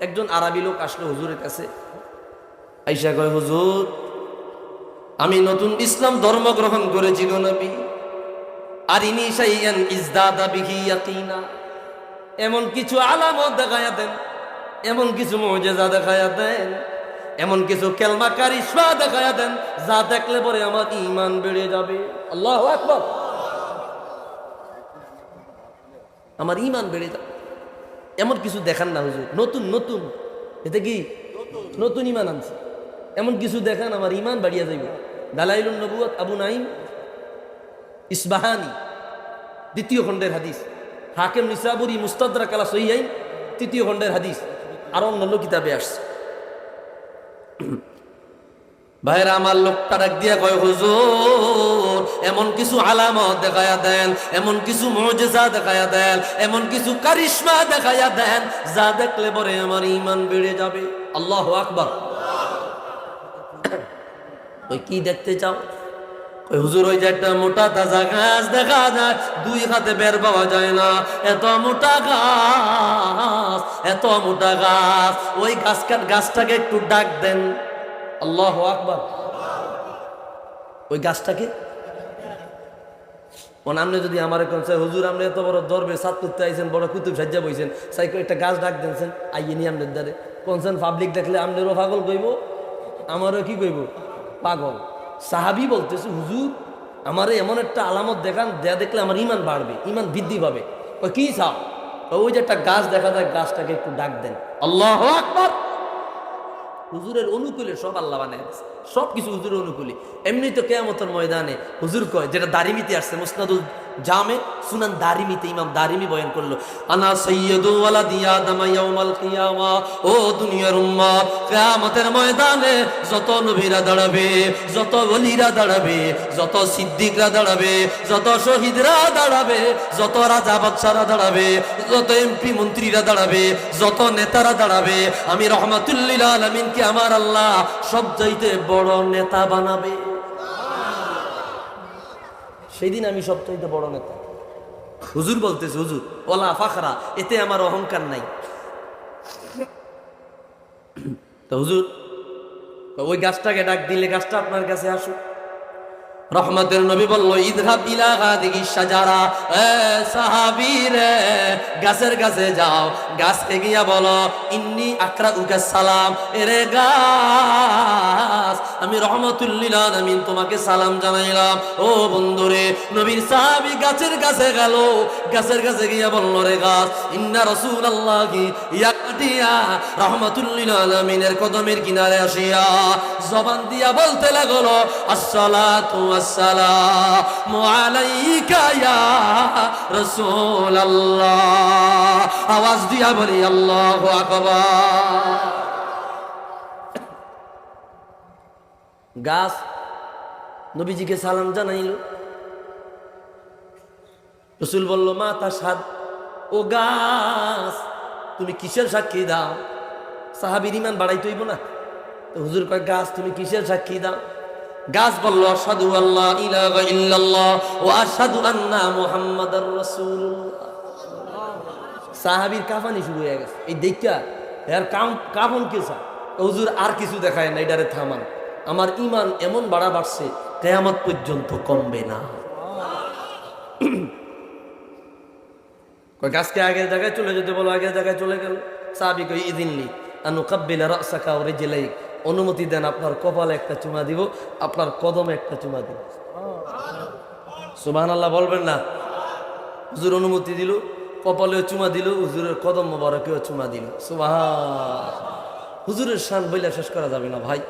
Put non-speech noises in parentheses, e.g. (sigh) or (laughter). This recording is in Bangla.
একজন আরবি লোক আসলো হুজুরের কাছে। আইসা কয়, হুজুর, আমি নতুন ইসলাম ধর্ম গ্রহণ করেছি গো নবী। এমন কিছু আলামত দেখায়া দেন, এমন কিছু মুজিজা দেখায়া দেন। এমন কিছু কেলমা কারিশমা দেখায়া দেন, যা দেখলে পরে আমার ইমান বেড়ে যাবে। আল্লাহু আকবার। আমার ঈমান বেড়ে যাবে। এমন কিছু দেখান না হুজুর। নতুন নতুন। এতে কি? নতুন ইমান আনছে। এমন কিছু দেখান, আমার ঈমান বাড়িয়া যাইবে। দালাইলুন নবুয়ত আবু নাইম ইসবাহানি, দ্বিতীয় খণ্ডের হাদিস। হাকেম নিসাবুরি মুস্তাদরা কালা সহিয়াইন তৃতীয় খণ্ডের হাদিস। আর অন্যান্য কিতাবে আসছে। ভাইরা, আমার লোকটা ডাক দিয়া কয়, হুজুর, এমন কিছু আলামত দেখায়া দেন, এমন কিছু মজেজা দেখায়া দেন, এমন কিছু কারিশমা দেখায়া দেন, যা দেখলে পরে আমার ইমান বেড়ে যাবে। আল্লাহ আকবার। (coughs) ওই কি দেখতে চাও? হুজুর, ওই যে একটা মোটা তাজা গাছ দেখা যায়, দুই হাতে বের পাওয়া যায় না। এত মোটা গাছ, এত মোটা গাছ, ওই গাছ গাছটাকে একটু ডাক দেন। আল্লাহ আকবার। ওই গাছটাকে? মানে আপনি যদি আমার কোন হুজুর, আপনি এত বড় দরবে, সাত করতে আইছেন, বড় কুতুব সাজ্জা বইছেন সাই একটা গাছ ডাক দেনছেন আইয়ে নি আপনার দ্বারে। কোনছেন পাবলিক দেখলে আপনারও পাগল কইব, আমারও কি কইব? পাগল। সাহাবি বলতেছে, হুজুর, আমার এমন একটা আলামত দেখান, দেয়া দেখলে আমার ইমান বাড়বে ইমান বৃদ্ধি পাবে। ওই কি চাও? ওই যে একটা গাছ দেখা যায়, গাছটাকে একটু ডাক দেন। আল্লাহ আকবার। হুজুরের অনুকূলে সব আল্লাহ বানায়। সব কিছু হুজুরের অনুকূলে এমনি তো কেয়ামতের ময়দানে হুজুর কয়, যেটা দারিমিতে আসছে, মুসনাদুল জামে সুনান দারিমিতে ইমাম দারিমি বয়ান করল, আনা সৈয়দু ওয়ালা দিয়া দামা ইয়াউমাল কিয়ামা ও দুনিয়ার উম্মত কিয়ামতের ময়দানে যত নবীরা দাঁড়াবে, যত ওলিরা দাঁড়াবে, যত সিদ্দিকরা দাঁড়াবে, যত শহীদরা দাঁড়াবে, যত রাজা বাদশারা দাঁড়াবে, যত এমপি মন্ত্রীরা দাঁড়াবে, যত নেতারা দাঁড়াবে, আমি রহমাতুল্লিল আলমিনকে আমার আল্লাহ সব চাইতে বড় নেতা বানাবে। সেই দিন আমি সব চাইতে বড় নেতা। হুজুর বলতেছে, হুজুর, ওলা ফাখরা, এতে আমার অহংকার নাই। তো হুজুর ওই গাছটাকে ডাক দিলে গাছটা আপনার কাছে আসুক। রহমতের নবী বলল, ইদহাব ইলা হাদিহি শাজারা, এ সাহাবী রে গাছের কাছে যাও, গাছকে গিয়া বলো, ইন্নি আকরা উকা সালাম, এরে গাছ আমি রহমতুল্লিল আলামিন তোমাকে সালাম জানাইলাম। ও বন্ধুরে, নবীর সাহাবী গাছের কাছে গেল। গাছের কাছে গিয়া বলল, রে গাছ, ইন্না রহমতুল্লিল আলামিনের কদমের কিনারে দিয়া বলতে লাগল আওয়াজ দিয়া বলি, আল্লাহু আকবার। গাছ, নবীজিকে সালাম জানাইল। রসুল বলল, মা তা সাদ ও গাছ, তুমি কিসের সাক্ষী দাও? সাহাবির ইমান বাড়াইতে হইব না? তো হুজুর কয়, গাছ, তুমি কিসের সাক্ষী দাও? গাছ বলল আসাদু আল্লাহ ইলাহা ও আসাদু আন্না মুহাম্মাদার রাসূলুল্লাহ। সাহাবির কাফানি শুরু হয়ে গেছে। এই দেখা এর কাম কাফন কে চা হুজুর আর কিছু দেখায় না এটারে থামান। আমার ইমান এমন বাড়া বাড়ছে, কেয়ামত পর্যন্ত কমবে না। গাছকে আগের জায়গায় চলে যেতে বলো, আগের জায়গায় চলে গেল। সাহাবি কই ইদিনলি আনু কাব্বিলা রাসাকা ওরে জেলাই অনুমতি দেন আপনার কপালে একটা চুমা দিব, আপনার কদমে একটা চুমা দিব। সুবহান আল্লাহ বলবেন না। হুজুর অনুমতি দিল, কপালেও চুমা দিল, হুজুরের কদম মোবারকেও চুমা দিল। সুবহান। হুজুরের শান বইলা শেষ করা যাবে না ভাই।